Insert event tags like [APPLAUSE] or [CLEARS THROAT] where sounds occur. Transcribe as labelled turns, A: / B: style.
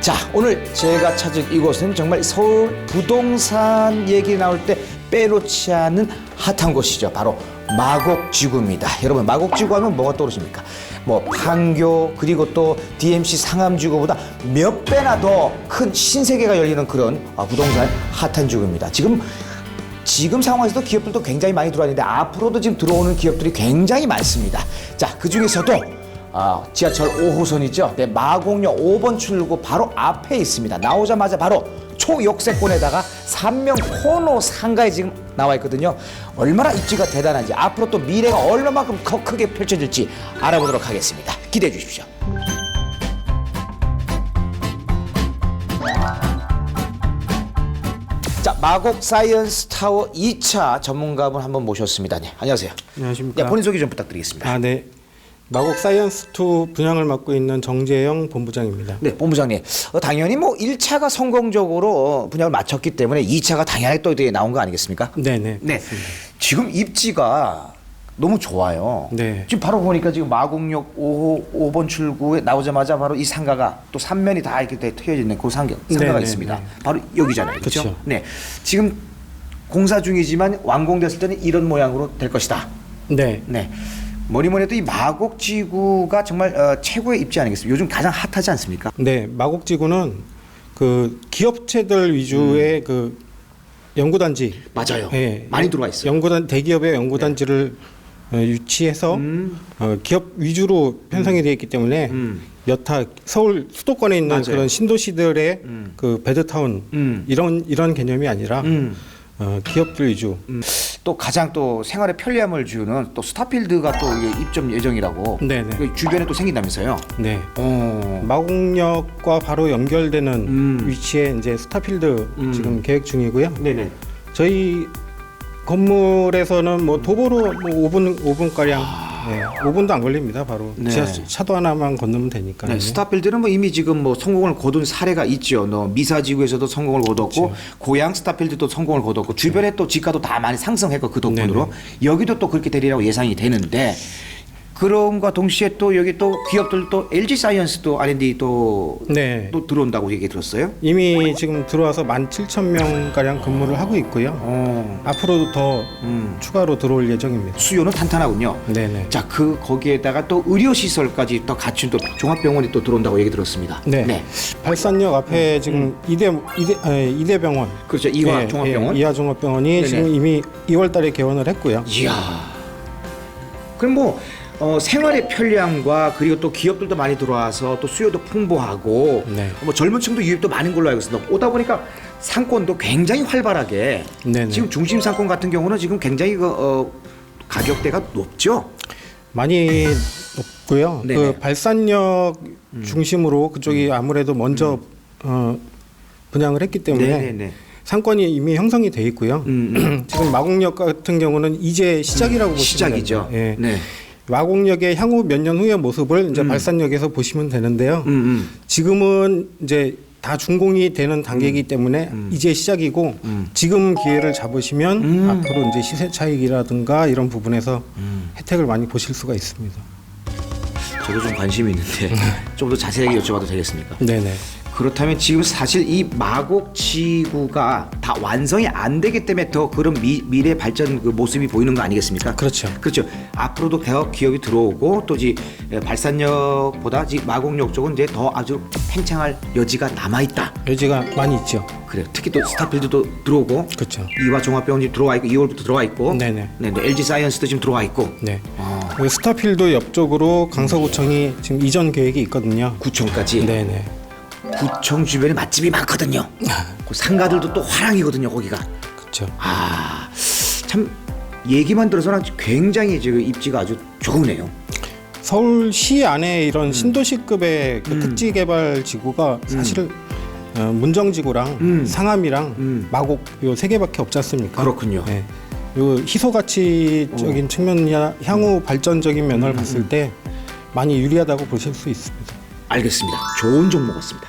A: 자, 오늘 제가 찾은 이곳은 정말 서울 부동산 얘기 나올 때 빼놓지 않은 핫한 곳이죠. 바로 마곡지구입니다. 여러분, 마곡지구 하면 뭐가 떠오르십니까? 뭐, 판교, 그리고 또 DMC 상암지구보다 몇 배나 더 큰 신세계가 열리는 그런 아, 부동산 핫한 지구입니다. 지금 지금 상황에서도 기업들도 굉장히 많이 들어왔는데 앞으로도 지금 들어오는 기업들이 굉장히 많습니다. 자, 그 중에서도 아, 지하철 5호선이죠. 네, 마곡역 5번 출구 바로 앞에 있습니다. 나오자마자 바로 초역세권에다가 삼명 코너 상가에 지금 나와 있거든요. 얼마나 입지가 대단한지 앞으로 또 미래가 얼마만큼 더 크게 펼쳐질지 알아보도록 하겠습니다. 기대해 주십시오. 마곡 사이언스 타워 2차 전문가분 한번 모셨습니다. 네, 안녕하세요.
B: 안녕하십니까.
A: 네, 본인 소개 좀 부탁드리겠습니다.
B: 아, 네. 마곡 사이언스 2 분양을 맡고 있는 정재영 본부장입니다.
A: 네, 본부장님. 어, 당연히 뭐 1차가 성공적으로 분양을 마쳤기 때문에 2차가 당연히 또 이제 나온 거 아니겠습니까?
B: 네, 네.
A: 네. 지금 입지가 너무 좋아요.
B: 네.
A: 지금 바로 보니까 지금 마곡역 5호 5번 출구에 나오자마자 바로 이 상가가 또 삼면이 다 이렇게 돼 트여져 있는 그 상가, 상가가
B: 네, 네,
A: 있습니다.
B: 네.
A: 바로 여기잖아요. 그렇죠?
B: 그쵸.
A: 네. 지금 공사 중이지만 완공됐을 때는 이런 모양으로 될 것이다.
B: 네.
A: 네. 뭐니 뭐니 해도 이 마곡지구가 정말 어, 최고의 입지 아니겠습니까? 요즘 가장 핫하지 않습니까?
B: 네, 마곡 지구는 그 기업체들 위주의 그 연구단지
A: 음. 맞아요.
B: 예,
A: 많이 들어와 있어요.
B: 연구단 대기업의 연구단지를 어, 유치해서
A: 음.
B: 어, 기업 위주로 편성이 되어 있기 때문에
A: 음.
B: 여타 서울 수도권에 있는
A: 맞아요.
B: 그런 신도시들의
A: 음.
B: 그 베드타운
A: 음.
B: 이런 이런 개념이 아니라
A: 음.
B: 어, 기업들 위주
A: 음, 또 가장 또 생활에 편리함을 주는 또 스타필드가 또 이게 입점 예정이라고
B: 네네.
A: 그 주변에 또 생긴다면서요.
B: 네.
A: 어.
B: 마곡역과 바로 연결되는
A: 음.
B: 위치에 이제 스타필드
A: 음.
B: 지금 계획 중이고요.
A: 네네.
B: 저희 건물에서는 뭐 도보로 뭐 5분 5분 가량 네, 5분도 안 걸립니다. 바로
A: 네.
B: 지하 차도 하나만 건너면 되니까.
A: 네, 스타필드는 뭐 이미 지금 뭐 성공을 거둔 사례가 있죠. 너 미사지구에서도 성공을 거뒀고 고향 스타필드도 성공을 거뒀고 주변에 또 지가도 다 많이 상승했고 그 덕분으로 여기도 또 그렇게 되리라고 예상이 되는데 그럼과 동시에 또 여기 또 기업들 또 LG 사이언스도 R&D 또,
B: 네.
A: 또 들어온다고 얘기 들었어요.
B: 이미 지금 들어와서 17,000명 가량 근무를 하고 있고요.
A: 어.
B: 앞으로도 더
A: 음.
B: 추가로 들어올 예정입니다.
A: 수요는 탄탄하군요.
B: 네네.
A: 자, 그 거기에다가 또 의료 시설까지 또 갖춘 또 종합병원이 또 들어온다고 얘기 들었습니다.
B: 네. 발산역 앞에 지금 이대 이대 에, 이대병원
A: 그렇죠. 이화
B: 네,
A: 종합병원.
B: 예, 이하 종합병원이
A: 네네.
B: 지금 이미 2월달에 개원을 했고요.
A: 이야. 그럼 뭐 어, 생활의 편리함과 그리고 또 기업들도 많이 들어와서 또 수요도 풍부하고
B: 네.
A: 뭐 젊은 층도 유입도 많은 걸로 알고 있습니다. 오다 보니까 상권도 굉장히 활발하게
B: 네네.
A: 지금 중심 상권 같은 경우는 지금 굉장히 그 어, 가격대가 높죠.
B: 많이 높고요.
A: 네네. 음.
B: 그 발산역 중심으로 그쪽이 아무래도 먼저 어, 분양을 했기 때문에
A: 네네네.
B: 상권이 이미 형성이 돼 있고요.
A: 음, [CLEARS THROAT]
B: 지금 마곡역 같은 경우는 이제 시작이라고 보시면
A: 시작이죠.
B: 됩니다. 예.
A: 네.
B: 마곡역의 향후 몇 년 후의 모습을 이제 발산역에서 보시면 되는데요.
A: 음, 음.
B: 지금은 이제 다 준공이 되는 단계이기 때문에 이제 시작이고
A: 음.
B: 지금 기회를 잡으시면 앞으로 이제 시세 차익이라든가 이런 부분에서
A: 음.
B: 혜택을 많이 보실 수가 있습니다.
A: 저도 좀 관심이 있는데 [LAUGHS] 좀 더 자세하게 여쭤봐도 되겠습니까?
B: 네네.
A: 그렇다면 지금 사실 이 마곡 지구가 다 완성이 안 되기 때문에 더 그런 미, 미래 발전 그 모습이 보이는 거 아니겠습니까?
B: 그렇죠.
A: 그렇죠. 앞으로도 대학 기업이 들어오고 또이 발산역보다 이 마곡역 쪽은 이제 더 아주 팽창할 여지가 남아 있다.
B: 여지가 많이 있죠.
A: 그래. 요 특히 또 스타필드도 들어오고
B: 그렇죠.
A: 이화 종합병원이 들어와 있고 2월부터 들어와 있고
B: 네네.
A: 네, 네. LG 사이언스도 지금 들어와 있고
B: 네.
A: 아,
B: 그 스타필드 옆쪽으로 강서구청이 지금 이전 계획이 있거든요.
A: 구청까지
B: 네네.
A: 구청 주변에 맛집이 많거든요. 그 상가들도 또 화랑이거든요. 거기가.
B: 그렇죠.
A: 아, 참 얘기만 들어서는 굉장히 지금 입지가 아주 좋으네요.
B: 서울시 안에
A: 음.
B: 이런 신도시급의 그 특지 개발 지구가 사실 어, 문정지구랑
A: 음.
B: 상암이랑
A: 음.
B: 마곡 요 세 개밖에 없지 않습니까?
A: 그렇군요.
B: 네. 요 희소 가치적인
A: 어.
B: 측면이나 향후 발전적인 면을
A: 음,
B: 봤을 때 많이 유리하다고 보실 수 있습니다.
A: 알겠습니다. 좋은 정보 같습니다.